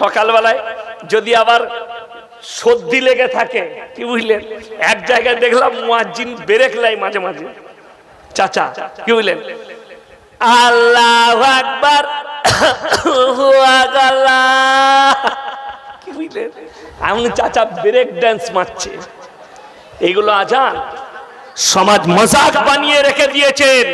সকালবেলায় যদি আবার সর্দি লেগে থাকে, কি বুঝলেন? এক জায়গায় দেখলাম মুয়াজ্জিন বেরেক লাই মাঝে মাঝে। চাচা, কি বুঝলেন? আল্লাহ আকবার। কি বুঝলেন? এমন চাচা, ব্রেক ড্যান্স মারছে। এগুলো আজান। সমাজ মজাক বানিয়ে রেখে দিয়েছেন।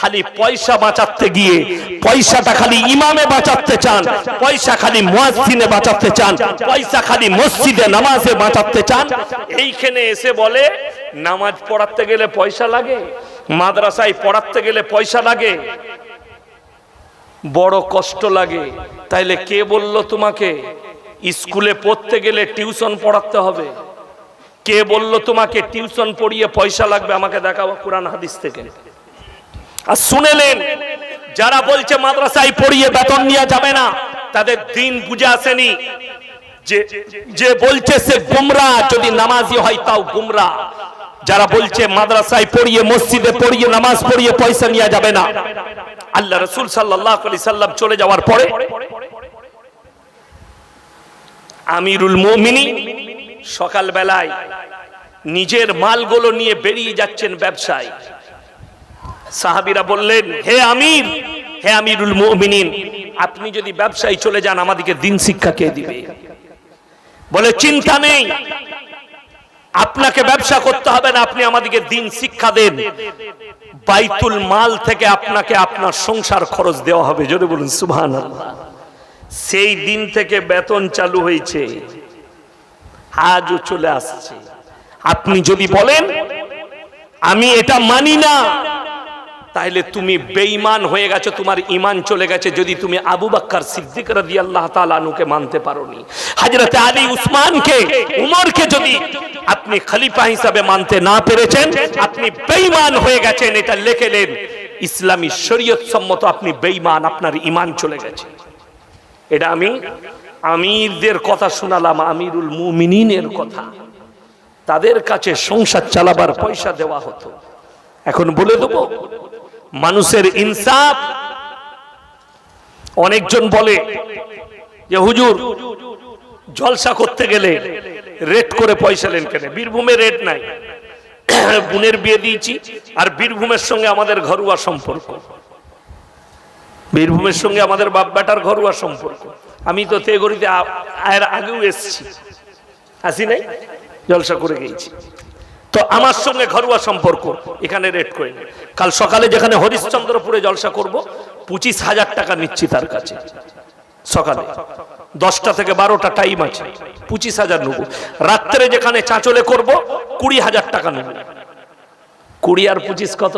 খালি পয়সা বাঁচাতে গিয়ে, পয়সাটা খালি ইমামে বাঁচাতে চান, পয়সা খালি মুয়াজ্জিনে বাঁচাতে চান, পয়সা খালি মসজিদে, নামাজে বাঁচাতে চান। এইখানে এসে বলে, নামাজ পড়াতে গেলে পয়সা লাগে, মাদ্রাসায় পড়াতে গেলে পয়সা লাগে। বড় কষ্ট লাগে। তাইলে কে বলল তোমাকে, স্কুলে পড়তে গেলে টিউশন পড়াতে হবে? কে বলল তোমাকে, টিউশন পড়িয়ে পয়সা লাগবে? আমাকে দেখাবো কোরআন হাদিস থেকে। আর শুনেলেন যারা বলছে মাদ্রাসায় পড়িয়ে বেতন নেওয়া যাবে না, তাদের দিন বুঝে আসেনি যে বলছে সে গুমরা, যদি নামাজি হয় তাও গুমরা। যারা বলছে মাদ্রাসায় পড়িয়ে, মসজিদে পড়িয়ে, নামাজ পড়িয়ে পয়সা নেওয়া যাবে না। আল্লাহ রসুল সাল্লাহ সাল্লাম চলে যাওয়ার পরে আমিরুল মোমিনী সকাল বেলায় নিজের মালগুলো নিয়ে বেরিয়ে যাচ্ছেন ব্যবসায়। সাহাবিরা বললেন, হে আমির, হে আমিরুল মুমিনিন, আপনি যদি ব্যবসায় চলে যান, আমাদেরকে দিন শিক্ষা কে দিবে? বলে, চিন্তা নেই, আপনাকে ব্যবসা করতে হবে না, আপনি আমাদেরকে দিন শিক্ষা দেন। বাইতুল মাল থেকে আপনাকে আপনার সংসার খরচ দেওয়া হবে। জোরে বলুন সুবহান সেই দিন থেকে বেতন চালু হয়েছে, আজও চলে আসছে। আপনি যদি বলেন, আমি এটা মানি না তাহলে তুমি বেঈমান হয়ে গেছো, তোমার ইমান চলে গেছে, যদি তুমি আবু বাক্কার সিদ্দিক রাদিয়াল্লাহু তাআলা আনুকে মানতে পারোনি। হযরত আলী উসমানকে, উমরকে যদি আপনি খলিফা হিসাবে মানতে না পেরেছেন, আপনি বেঈমান হয়ে গেছেন, এটা লিখেলেন ইসলামী শরীয়ত সম্মত আপনি বেঈমান, আপনার ইমান চলে গেছে। এটা আমি আমিরদের কথা শোনালাম, আমিরুল মুমিনিনের কথা। তাদের কাছে সংসার চালাবার পয়সা দেওয়া হতো। এখন বলে দেবো মানুষের ইনসাফ। অনেকজন বলে যে, হুজুর, জলসা করতে গেলে রেট করে পয়সা নেন কেন? বীরভূমে রেট নাই। বোনের বিয়ে দিয়েছি আর বীরভূমের সঙ্গে আমাদের ঘরোয়া সম্পর্ক। বীরভূমের সঙ্গে আমাদের বাপ বেটার ঘরোয়া সম্পর্ক। আমি তো তেগরিতে আয়ের আগেও এসছি। আসি নাই? জলসা করে গিয়েছি তো আমার সঙ্গে ঘরোয়া সম্পর্ক, এখানে রেট করে কাল সকালে যেখানে হরিশ্চন্দ্রপুরে জলসা করব, পঁচিশ হাজার টাকা নিচ্ছি তার কাছে। সকালে দশটা থেকে বারোটা টাইম আছে, পঁচিশ হাজার নেব। রাত্রে যেখানে চাঁচলে করব, কুড়ি হাজার টাকা নেব। কুড়ি আর পঁচিশ কত?